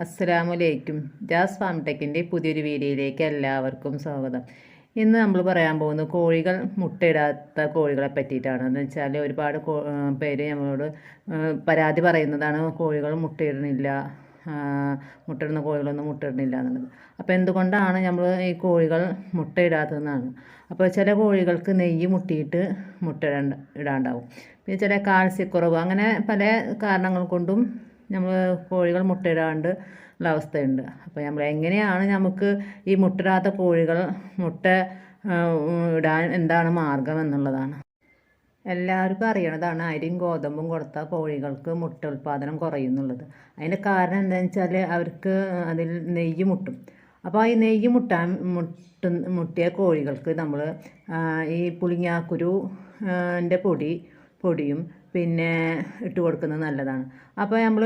അസ്സലാമലൈക്കും. Jazz farm ടെക്കിന്റെ പുതിയൊരു വീഡിയോയിലേക്ക് എല്ലാവർക്കും സ്വാഗതം. ഇന്ന് നമ്മൾ പറയാൻ പോകുന്നത് കോഴികൾ മുട്ടയിടാത്ത കോഴികളെ പറ്റിയിട്ടാണ്. എന്ന് വെച്ചാൽ ഒരുപാട് പേര് നമ്മളോട് പരാതി പറയുന്നതാണ് കോഴികൾ മുട്ടയിടുന്നില്ല മുട്ടയിടുന്ന കോഴികളൊന്നും മുട്ടയിടുന്നില്ല എന്നുള്ളത്. അപ്പോൾ എന്തുകൊണ്ടാണ് നമ്മൾ ഈ കോഴികൾ മുട്ടയിടാത്തതെന്നാണ്? അപ്പോൾ ചില കോഴികൾക്ക് നെയ്യ് മുട്ടിയിട്ട് മുട്ട ഇടാണ്ട ഇടാണ്ടാവും. പിന്നെ ചില കാൽസ്യക്കുറവ് അങ്ങനെ പല കാരണങ്ങൾ കൊണ്ടും നമ്മൾ കോഴികൾ മുട്ടയിടാണ്ട് ഉള്ള അവസ്ഥയുണ്ട്. അപ്പോൾ നമ്മൾ എങ്ങനെയാണ് നമുക്ക് ഈ മുട്ടയിടാത്ത കോഴികൾ മുട്ട ഇടാൻ എന്താണ് മാർഗം എന്നുള്ളതാണ്. എല്ലാവർക്കും അറിയണതാണ് അരിയും ഗോതമ്പും കൊടുത്താൽ കോഴികൾക്ക് മുട്ട ഉൽപ്പാദനം കുറയുന്നുള്ളത്. അതിന്റെ കാരണം എന്താണെന്ന് വെച്ചാൽ അവർക്ക് അതിൽ നെയ്യ് മുട്ടും. അപ്പോൾ ഈ നെയ്യ് മുട്ടാൻ മുട്ട മുട്ടിയ കോഴികൾക്ക് നമ്മൾ ഈ പുളിങ്ങാക്കുരു പൊടി പൊടിയും പിന്നെ ഇട്ട് കൊടുക്കുന്നത് നല്ലതാണ്. അപ്പോൾ നമ്മൾ